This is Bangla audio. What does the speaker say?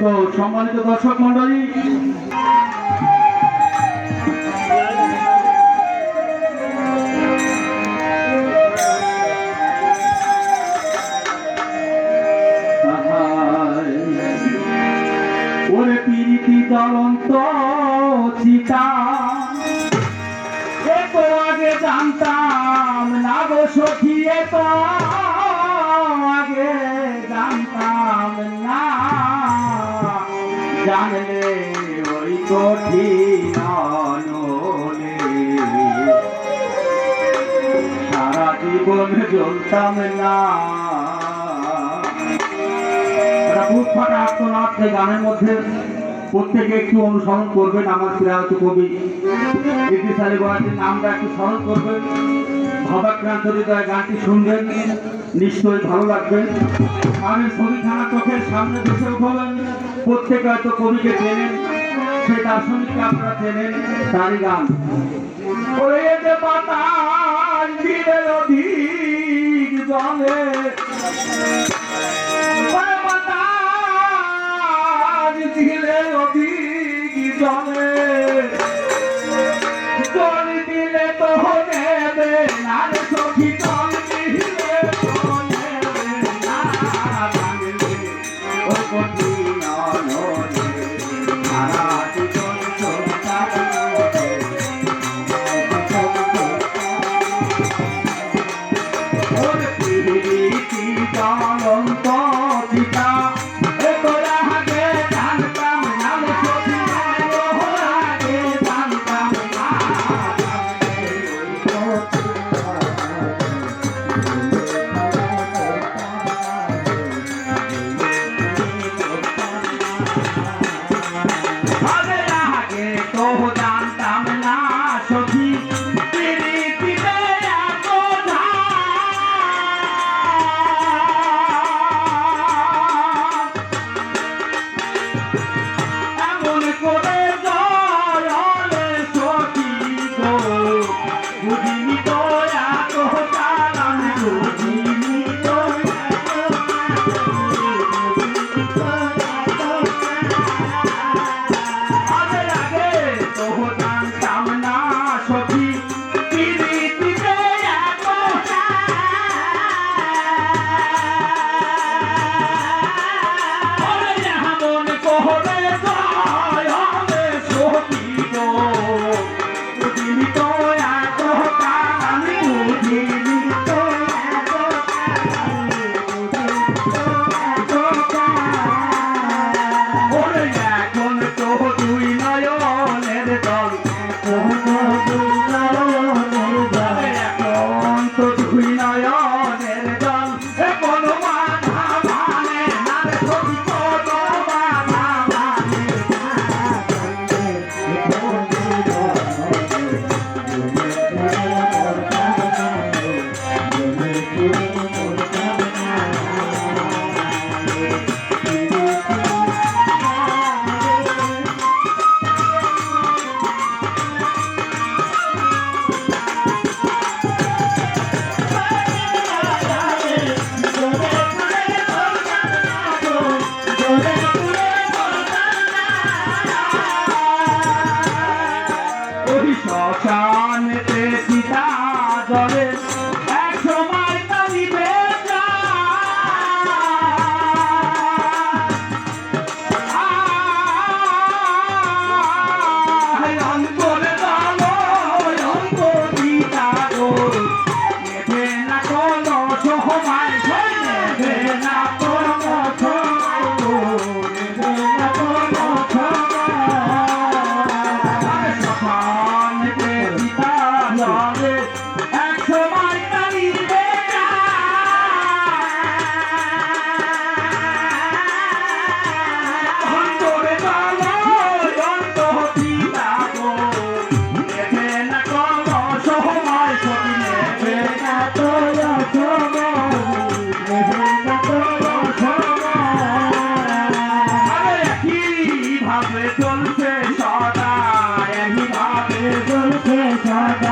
তো সম্মানিত দর্শক মন্ডলী ওরে চিতা। জানতাম না গো সখী। জানলে ওই কঠিন সারা জীবন জ্বলতাম না। গানের মধ্যে প্রত্যেকে একটু অনুসরণ করবেন আমার শ্রীরাহত কবি। নামটা একটু স্মরণ করবেন। ভাবাক্রান্ত হৃদয় গানটি শুনবেন, নিশ্চয়ই ভালো লাগবে। আমি ছবি থানা চোখের সামনে বসে উঠবেন। প্রত্যেকে হয়তো কবিকে চেনেন সেটা দার্শনিককে আপনারা চেনেন তারই গান। জলে Thank you.